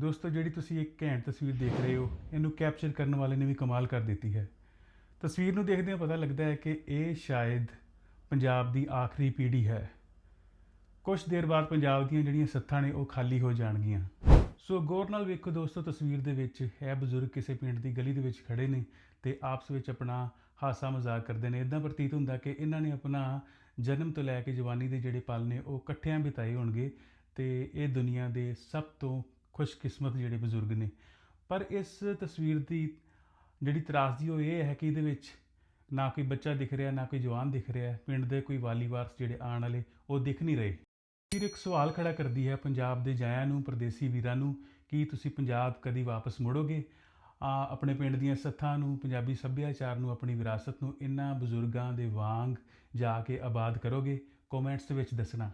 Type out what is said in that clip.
ਦੋਸਤੋ, ਜਿਹੜੀ ਤੁਸੀਂ ਇੱਕ ਘੈਂਟ ਤਸਵੀਰ ਦੇਖ ਰਹੇ ਹੋ, ਇਹਨੂੰ ਕੈਪਚਰ ਕਰਨ ਵਾਲੇ ਨੇ ਵੀ ਕਮਾਲ ਕਰ ਦਿੱਤੀ ਹੈ। ਤਸਵੀਰ ਨੂੰ ਦੇਖਦਿਆਂ ਪਤਾ ਲੱਗਦਾ ਹੈ ਕਿ ਇਹ ਸ਼ਾਇਦ ਪੰਜਾਬ ਦੀ ਆਖਰੀ ਪੀੜ੍ਹੀ ਹੈ। ਕੁਝ ਦੇਰ ਬਾਅਦ ਪੰਜਾਬ ਦੀਆਂ ਜਿਹੜੀਆਂ ਸੱਥਾਂ ਨੇ, ਉਹ ਖਾਲੀ ਹੋ ਜਾਣਗੀਆਂ। ਸੋ ਗੌਰ ਨਾਲ ਵੇਖੋ ਦੋਸਤੋ, ਤਸਵੀਰ ਦੇ ਵਿੱਚ ਇਹ ਬਜ਼ੁਰਗ ਕਿਸੇ ਪਿੰਡ ਦੀ ਗਲੀ ਦੇ ਵਿੱਚ ਖੜੇ ਨੇ ਤੇ ਆਪਸ ਵਿੱਚ ਆਪਣਾ ਹਾਸਾ ਮਜ਼ਾਕ ਕਰਦੇ ਨੇ। ਇਦਾਂ ਪ੍ਰਤੀਤ ਹੁੰਦਾ ਕਿ ਇਹਨਾਂ ਨੇ ਆਪਣਾ ਜਨਮ ਤੋਂ ਲੈ ਕੇ ਜਵਾਨੀ ਦੇ ਜਿਹੜੇ ਪਲ ਨੇ, ਉਹ ਇਕੱਠਿਆਂ ਬਿਤਾਏ ਹੋਣਗੇ ਤੇ ਇਹ ਦੁਨੀਆ ਦੇ ਸਭ ਤੋਂ ਖੁਸ਼ਕਿਸਮਤ ਜਿਹੜੇ ਬਜ਼ੁਰਗ ਨੇ। ਪਰ ਇਸ ਤਸਵੀਰ ਦੀ ਜਿਹੜੀ ਤਰਾਸਦੀ ਉਹ ਇਹ ਹੈ ਕਿ ਇਹਦੇ ਵਿੱਚ ਨਾ ਕੋਈ ਬੱਚਾ ਦਿਖ ਰਿਹਾ, ਨਾ ਕੋਈ ਜਵਾਨ ਦਿਖ ਰਿਹਾ, ਪਿੰਡ ਦੇ ਕੋਈ ਵਾਲੀ ਵਾਰਸ ਜਿਹੜੇ ਆਉਣ ਵਾਲੇ, ਉਹ ਦਿਖ ਨਹੀਂ ਰਹੇ। ਫਿਰ ਇੱਕ ਸਵਾਲ ਖੜਾ ਕਰਦੀ ਹੈ ਪੰਜਾਬ ਦੇ ਜਾਇਆਂ ਨੂੰ, ਪਰਦੇਸੀ ਵੀਰਾਂ ਨੂੰ, ਕਿ ਤੁਸੀਂ ਪੰਜਾਬ ਕਦੀ ਵਾਪਸ ਮੁੜੋਗੇ? ਆ ਆਪਣੇ ਪਿੰਡ ਦੀਆਂ ਸੱਥਾਂ ਨੂੰ, ਪੰਜਾਬੀ ਸੱਭਿਆਚਾਰ ਨੂੰ, ਆਪਣੀ ਵਿਰਾਸਤ ਨੂੰ, ਇਨ੍ਹਾਂ ਬਜ਼ੁਰਗਾਂ ਦੇ ਵਾਂਗ ਜਾ ਕੇ ਆਬਾਦ ਕਰੋਗੇ? ਕਮੈਂਟਸ ਵਿੱਚ ਦੱਸਣਾ।